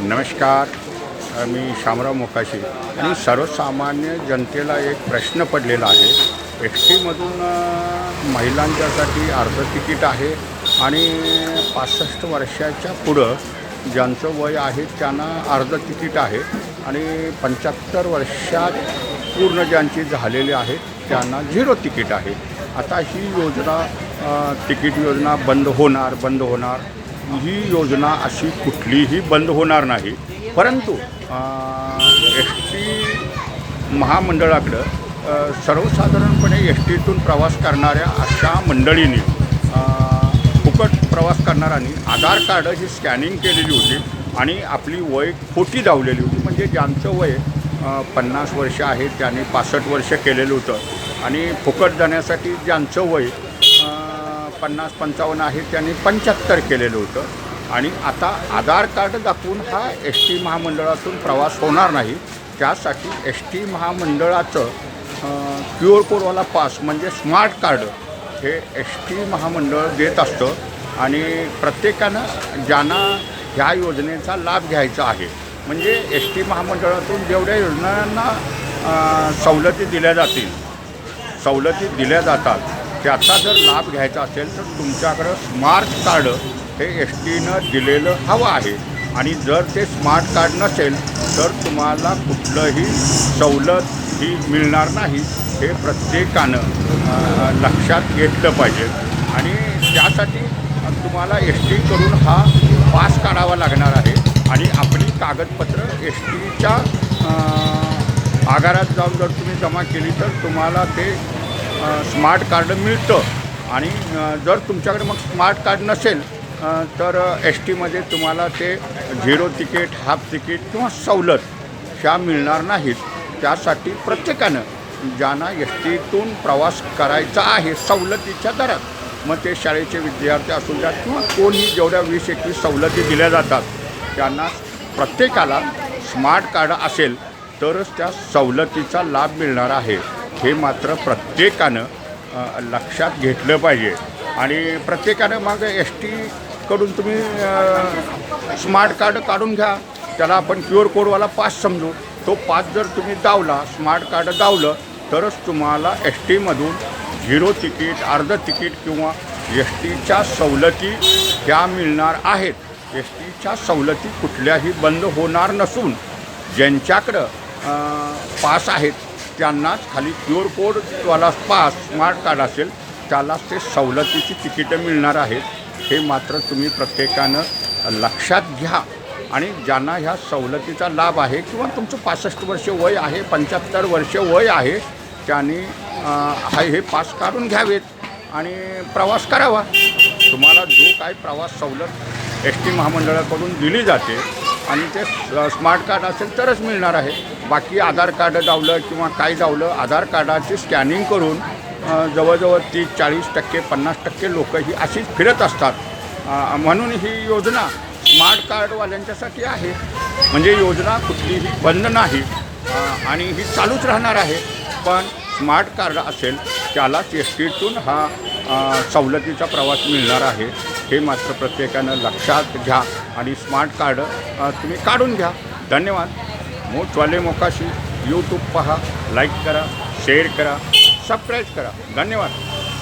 नमस्कार. मी शामराव मोकाशी. आणि सर्वसामान्य जनतेला एक प्रश्न पडलेला आहे. एस टीमधून महिलांच्यासाठी अर्ध तिकीट आहे आणि पासष्ट वर्षाच्या पुढं ज्यांचं वय आहे त्यांना अर्ध तिकीट आहे आणि पंच्याहत्तर वर्षात पूर्ण ज्यांची झालेली आहे त्यांना झिरो तिकीट आहे. आता ही योजना तिकीट योजना बंद होणार बंद होणार. ही योजना अशी कुठलीही बंद होणार नाही. परंतु एस टी महामंडळाकडं सर्वसाधारणपणे एस टीतून प्रवास करणाऱ्या अशा मंडळींनी फुकट प्रवास करणाऱ्यांनी आधार कार्ड ही स्कॅनिंग केलेली होती आणि आपली वय खोटी धावलेली होती. म्हणजे ज्यांचं वय पन्नास वर्ष आहे त्याने पासष्ट वर्ष केलेलं होतं. आणि फुकट जाण्यासाठी ज्यांचं वय पन्नास पंचावन्न आहे त्यांनी पंच्याहत्तर केलेलं होतं. आणि आता आधार कार्ड दाखवून हा एस टी महामंडळातून प्रवास होणार नाही. त्यासाठी एस टी महामंडळाचं क्यू आर कोडवाला पास म्हणजे स्मार्ट कार्ड हे एस टी महामंडळ देत असतं. आणि प्रत्येकानं ज्यांना ह्या योजनेचा लाभ घ्यायचा आहे म्हणजे एस टी महामंडळातून जेवढ्या योजनांना सवलती दिल्या जातील सवलती दिल्या जातात त्याचा जर लाभ घ्यायचा असेल तर तुमच्याकडं स्मार्ट कार्ड हे एस टीनं दिलेलं हवं आहे. आणि जर ते स्मार्ट कार्ड नसेल तर तुम्हाला कुठलंही सवलत ही मिळणार नाही. हे प्रत्येकानं लक्षात घेतलं पाहिजे. आणि त्यासाठी तुम्हाला एस टीकडून हा पास काढावा लागणार आहे. आणि आपली कागदपत्र एस टीच्या आगारात जाऊन जर तुम्ही जमा केली तर तुम्हाला ते स्मार्ट कार्ड मिळतं. आणि जर तुमच्याकडे मग स्मार्ट कार्ड नसेल तर एस टीमध्ये तुम्हाला ते झिरो तिकीट हाफ तिकीट किंवा सवलत ह्या मिळणार नाहीत. त्यासाठी प्रत्येकानं ज्यांना एस टीतून प्रवास करायचा आहे सवलतीच्या दरात मग ते शाळेचे विद्यार्थी असू द्यात किंवा कोणी जेवढ्या वीस एकवीस सवलती दिल्या जातात त्यांना प्रत्येकाला स्मार्ट कार्ड असेल तरच त्या सवलतीचा लाभ मिळणार आहे. हे मात्र प्रत्येकानं लक्षात घेतलं पाहिजे. आणि प्रत्येकानं मग एस टीकडून तुम्ही स्मार्ट कार्ड काढून घ्या. त्याला आपण क्यू आर कोडवाला पास समजू. तो पास जर तुम्ही दावला स्मार्ट कार्ड दावलं तरच तुम्हाला एस टीमधून झिरो तिकीट अर्ध तिकीट किंवा एस टीच्या सवलती ह्या मिळणार आहेत. एस टीच्या सवलती कुठल्याही बंद होणार नसून ज्यांच्याकडं पास आहेत त्यांनाच खाली क्यू आर कोडवाला पास स्मार्ट कार्ड असेल त्यालाच ते सवलतीची तिकीटं मिळणार आहेत. हे मात्र तुम्ही प्रत्येकानं लक्षात घ्या. आणि ज्यांना ह्या सवलतीचा लाभ आहे किंवा तुमचं पासष्ट वर्ष वय आहे पंच्याहत्तर वर्ष वय आहे त्यांनी हे पास काढून घ्यावेत. आणि प्रवास करावा. तुम्हाला जो काय प्रवास सवलत एस टी महामंडळाकडून दिली जाते आणि ते स्मार्ट कार्ड असेल तरच मिळणार आहे. बाकी आधार कार्ड डावलं किंवा काय डावलं आधार कार्डाची स्कॅनिंग करून जवळजवळ तीस चाळीस टक्के पन्नास टक्के लोक ही अशीच फिरत असतात. म्हणून ही योजना स्मार्ट कार्डवाल्यांच्यासाठी आहे. म्हणजे योजना कुठलीही बंद नाही. आणि ही चालूच राहणार आहे. पण स्मार्ट कार्ड असेल त्यालाच एस टीतून हा सवलतीचा प्रवास मिळणार आहे. हे मात्र प्रत्येकानं लक्षात घ्या आणि स्मार्ट कार्ड तुम्ही काढून घ्या. धन्यवाद. मोठवाले मोकाशी यूट्यूब पहा लाईक करा शेअर करा सबस्क्राईब करा. धन्यवाद.